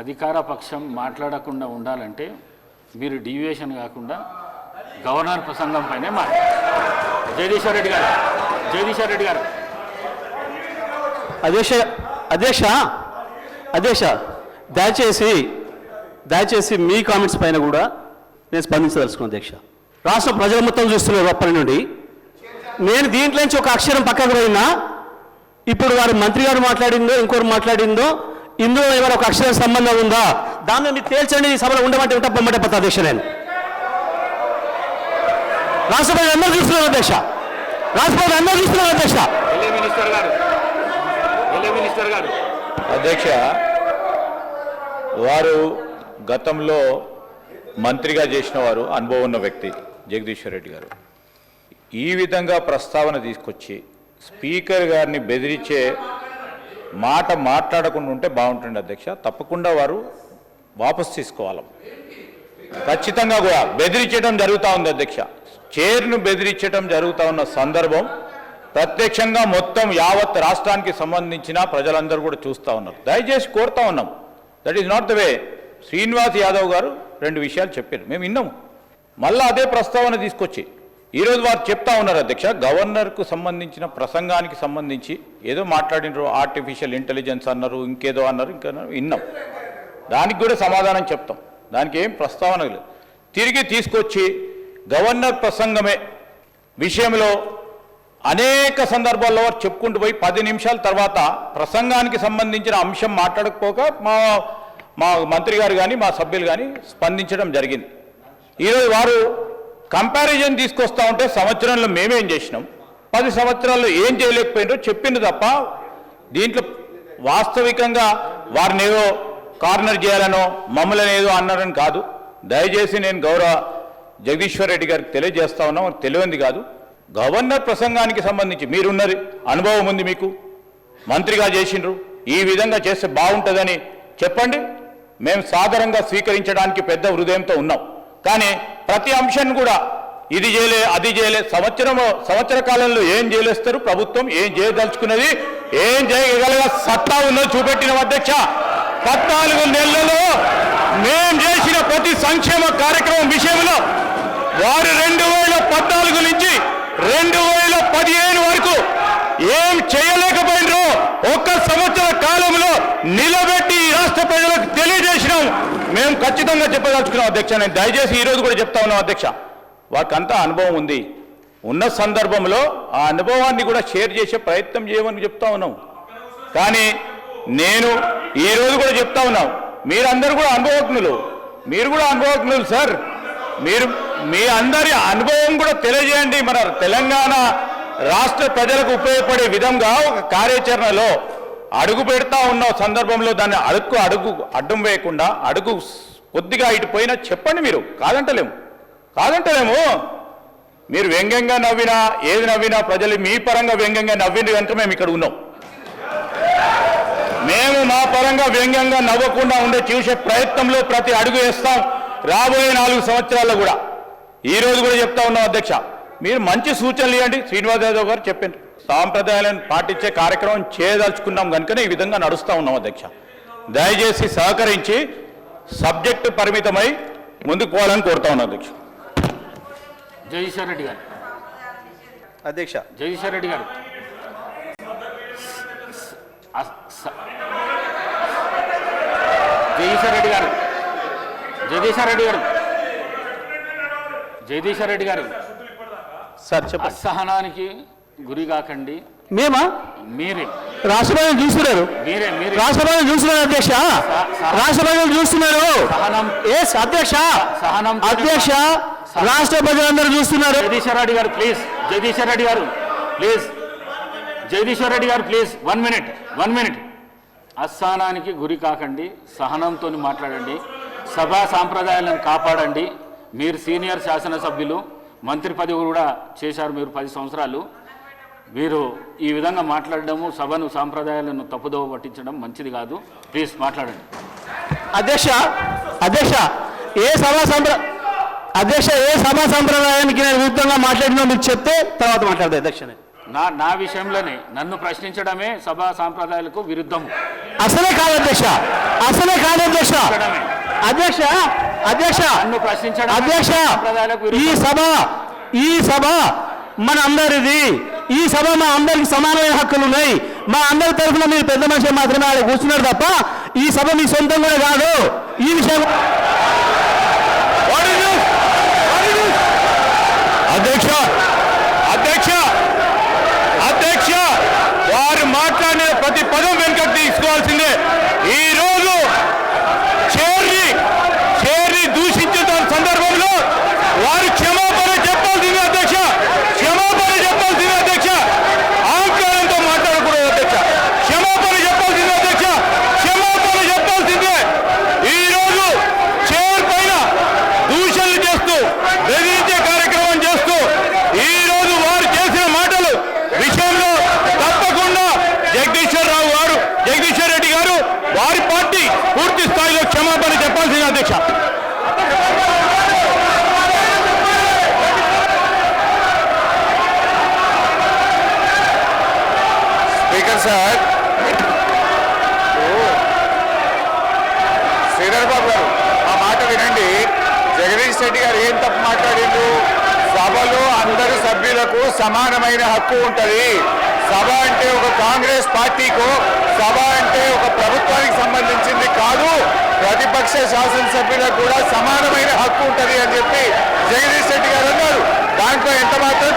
అధికార పక్షం మాట్లాడకుండా ఉండాలంటే మీరు డివియేషన్ కాకుండా గవర్నర్ ప్రసంగం పైనే మాట్లాడారు జగదీశ్వర్ రెడ్డి గారు జగదీశ్వర్ రెడ్డి గారు. అధ్యక్ష అధ్యక్ష అధ్యక్ష దయచేసి దయచేసి మీ కామెంట్స్ పైన కూడా నేను స్పందించదలుచుకున్నాను అధ్యక్ష. రాష్ట్ర ప్రజల మొత్తం చూస్తున్నారు అప్పటి నుండి. నేను దీంట్లో నుంచి ఒక అక్షరం పక్కకు పోయినా ఇప్పుడు వారి మంత్రి గారు మాట్లాడిందో ఇంకోరు మాట్లాడిందో ఇందులో ఏమైనా ఒక అక్షరం సంబంధం ఉందా? దాన్ని మీరు తేల్చండి ఈ సభలో ఉండమంటే ఉంటా పొమ్మంటే పోతా అధ్యక్ష నేను. రాష్ట్ర ప్రజలు అందరూ చూస్తున్నారు అధ్యక్ష. రాష్ట్ర ప్రజలు అందరూ చూస్తున్నారు అధ్యక్ష. ఎల్ఏ మినిస్టర్ గారు. ఎల్ఏ మినిస్టర్ గారు. అధ్యక్ష వారు గతంలో మంత్రిగా చేసిన వారు అనుభవం ఉన్న వ్యక్తి జగదీశ్వర్ రెడ్డి గారు. ఈ విధంగా ప్రస్తావన తీసుకొచ్చి స్పీకర్ గారిని బెదిరించే మాట మాట్లాడకుండా ఉంటే బాగుంటుంది అధ్యక్ష. తప్పకుండా వారు వాపస్ తీసుకోవాలి. ఖచ్చితంగా కూడా బెదిరించడం జరుగుతూ ఉంది అధ్యక్ష. చైర్ను బెదిరించడం జరుగుతూ ఉన్న సందర్భం ప్రత్యక్షంగా మొత్తం యావత్ రాష్ట్రానికి సంబంధించిన ప్రజలందరూ కూడా చూస్తూ ఉన్నారు. దయచేసి కోరుతా ఉన్నాం. That is not the way Srinivas Yadav గారు రెండు విషయాలు చెప్పారు. మేము విన్నాము. మళ్ళీ అదే ప్రస్తావన తీసుకొచ్చి ఈరోజు వారు చెప్తా ఉన్నారు అధ్యక్ష గవర్నర్కు సంబంధించిన ప్రసంగానికి సంబంధించి ఏదో మాట్లాడినారు ఆర్టిఫిషియల్ ఇంటెలిజెన్స్ అన్నారు ఇంకేదో అన్నారు ఇంకా విన్నాం. దానికి కూడా సమాధానం చెప్తాం. దానికి ఏం ప్రస్తావన లేదు. తిరిగి తీసుకొచ్చి గవర్నర్ ప్రసంగమే విషయంలో అనేక సందర్భాల్లో వారు చెప్పుకుంటూ పోయి పది నిమిషాల తర్వాత ప్రసంగానికి సంబంధించిన అంశం మాట్లాడకపోక మా మా మంత్రి గారు కానీ మా సభ్యులు కానీ స్పందించడం జరిగింది. ఈరోజు వారు కంపారిజన్ తీసుకొస్తా ఉంటే సంవత్సరంలో మేమేం చేసినాం? పది సంవత్సరాల్లో ఏం చేయలేకపోయినారో చెప్పింది తప్ప దీంట్లో వాస్తవికంగా వారిని ఏదో కార్నర్ చేయాలనో మమ్మల్ని ఏదో అన్నారని కాదు. దయచేసి నేను గౌరవ జగదీశ్వర్ రెడ్డి గారికి తెలియజేస్తా ఉన్నాం తెలియంది కాదు. గవర్నర్ ప్రసంగానికి సంబంధించి మీరున్నది అనుభవం ఉంది మీకు. మంత్రిగా చేసిండ్రు. ఈ విధంగా చేస్తే బాగుంటుందని చెప్పండి. మేము సాదరంగా స్వీకరించడానికి పెద్ద హృదయంతో ఉన్నాం. కానీ ప్రతి అంశాన్ని కూడా ఇది చేయలే అది చేయలే సంవత్సరం సంవత్సర కాలంలో ఏం చేయలేస్తారు ప్రభుత్వం ఏం చేయదలుచుకున్నది ఏం చేయగలగ సత్తా ఉన్నది చూపెట్టిన అధ్యక్ష. పద్నాలుగు నెలలలో మేం చేసిన ప్రతి సంక్షేమ కార్యక్రమం విషయంలో వారు రెండు వేల పద్నాలుగు నుంచి రెండు వేల పదిహేను వరకు ఏం చేయలేకపోయినరో ఒక్క సంవత్సర కాలంలో నిలబెట్టి ఈ రాష్ట్ర ప్రజలకు తెలియజేసినాం. మేము ఖచ్చితంగా చెప్పదలుచుకున్నాం అధ్యక్ష. నేను దయచేసి ఈ రోజు కూడా చెప్తా ఉన్నాం అధ్యక్ష. వారికంతా అనుభవం ఉంది. ఉన్న సందర్భంలో ఆ అనుభవాన్ని కూడా షేర్ చేసే ప్రయత్నం చేయమని చెప్తా ఉన్నాం. కానీ నేను ఈరోజు రోజు కూడా చెప్తా ఉన్నాం. మీరందరూ కూడా అనుభవజ్ఞులు. మీరు కూడా అనుభవజ్ఞులు సార్. మీరు మీ అందరి అనుభవం కూడా తెలియజేయండి. మన తెలంగాణ రాష్ట్ర ప్రజలకు ఉపయోగపడే విధంగా ఒక కార్యాచరణలో అడుగు పెడతా ఉన్న సందర్భంలో దాన్ని అడుగు అడుగు అడ్డం వేయకుండా అడుగు కొద్దిగా ఇటు పోయినా చెప్పండి మీరు. కాదంటలేము. కాదంటలేము. మీరు వ్యంగ్యంగా నవ్వినా ఏది నవ్వినా ప్రజలు మీ పరంగా వ్యంగ్యంగా నవ్వింది కనుక మేము ఇక్కడ ఉన్నాం. మేము మా పరంగా వ్యంగ్యంగా నవ్వకుండా ఉండే చూసే ప్రయత్నంలో ప్రతి అడుగు వేస్తాం. రాబోయే నాలుగు సంవత్సరాల్లో కూడా. ఈ రోజు కూడా చెప్తా ఉన్నాం అధ్యక్ష. మీరు మంచి సూచనలు ఇవ్వండి. శ్రీనివాస్ యాదవ్ గారు చెప్పండి సాంప్రదాయాలను పాటించే కార్యక్రమం చేయదలుచుకున్నాం కనుకనే ఈ విధంగా నడుస్తా ఉన్నాం అధ్యక్ష. దయచేసి సహకరించి సబ్జెక్టు పరిమితమై ముందుకు పోవాలని కోరుతా ఉన్నాం అధ్యక్ష. జగదీశ్వర్ రెడ్డి గారు. అధ్యక్ష. జగదీశ్వర్ రెడ్డి గారు జగదీశ్వర్ రెడ్డి గారు. జగదీశ్వర్ రెడ్డి గారు. జగదీశ్వర్ రెడ్డి గారు. సార్ చెప్పండి. అసహనానికి గురి కాకండి. మేమా? మీరే. రాష్ట్ర ప్రజలు చూస్తున్నారు. మీరే మీరే. రాష్ట్ర ప్రజలు చూస్తున్నారు అధ్యక్ష. రాష్ట్ర ప్రజలు చూస్తున్నారు. సహనం. ఎస్ అధ్యక్ష. సహనం. అధ్యక్ష. రాష్ట్ర ప్రజలందరూ చూస్తున్నారు. జగదీశ్వర్ రెడ్డి గారు ప్లీజ్. జగదీశ్వర్ రెడ్డి గారు ప్లీజ్. జగదీశ్వర్ రెడ్డి గారు please. One minute one minute. అస్థానానికి గురి కాకండి సహనంతో మాట్లాడండి సభా సాంప్రదాయాలను కాపాడండి. మీరు సీనియర్ శాసనసభ్యులు మంత్రి పదవి కూడా చేశారు మీరు పది సంవత్సరాలు. మీరు ఈ విధంగా మాట్లాడడము సభను సాంప్రదాయాలను తప్పుదోవ పట్టించడం మంచిది కాదు. ప్లీజ్ మాట్లాడండి. అధ్యక్ష అధ్యక్ష ఏ సభా సంప్ర అధ్యక్ష ఏ సభా సంప్రదాయానికి నేను విరుద్ధంగా మాట్లాడినా మీకు చెప్తే తర్వాత మాట్లాడతా అధ్యక్ష. నా నా విషయంలోనే నన్ను ప్రశ్నించడమే సభా సాంప్రదాయాలకు విరుద్ధము. అసలే కాదు అధ్యక్ష అసలే కాదు అధ్యక్ష. అధ్యక్ష అధ్యక్ష అధ్యక్ష ఈ సభ ఈ సభ మన అందరిది ఈ సభ మా అందరికి సమానమైన హక్కులు ఉన్నాయి. మా అందరి తరఫున మీరు పెద్ద మనిషి మాత్రమే ఆడ కూర్చున్నారు తప్ప ఈ సభ మీ సొంతం కూడా కాదు. ఈ విషయం అధ్యక్ష అధ్యక్ష అధ్యక్ష వారు మాట్లాడిన ప్రతి పదం వెనుకకు తీసుకోవాల్సిందే ఈ రోజు చేర్ని చేర్ని దూషించిన సందర్భంలో వారు క్షమాపణ చెప్పాల్సిందే అధ్యక్ష క్షమాపణ చెప్పాల్సిందే అధ్యక్ష అహంకారంతో మాట్లాడకూడదు అధ్యక్ష క్షమాపణ చెప్పాల్సిందే అధ్యక్ష క్షమాపణ చెప్పాల్సిందే ఈ రోజు చైర్ పైన దూషణలు చేస్తూ బెదిరించే కార్యక్రమం చేస్తూ ఈ రోజు వారు చేసిన మాటలు విషయంలో తప్పకుండా జగదీశ్వర్ రావు గారు జగదీశ్వర్ రెడ్డి గారు వారి పార్టీ పూర్తి స్థాయిలో క్షమాపణ చెప్పాల్సింది అధ్యక్ష. Speaker sir. శ్రీధర్ బాబు గారు ఆ మాట వినండి. జగదీష్ రెడ్డి గారు ఏం తప్పు మాట్లాడిండు సభలో అందరు సభ్యులకు సమానమైన హక్కు ఉంటది. సభ అంటే ఒక కాంగ్రెస్ పార్టీకో సభ అంటే ఒక ప్రభుత్వానికి సంబంధించింది కాదు. ప్రతిపక్ష శాసనసభ్యులకు కూడా సమానమైన హక్కు ఉంటుంది అని చెప్పి జగదీష్ రెడ్డి గారు అన్నారు. దాంట్లో ఎంత మాత్రం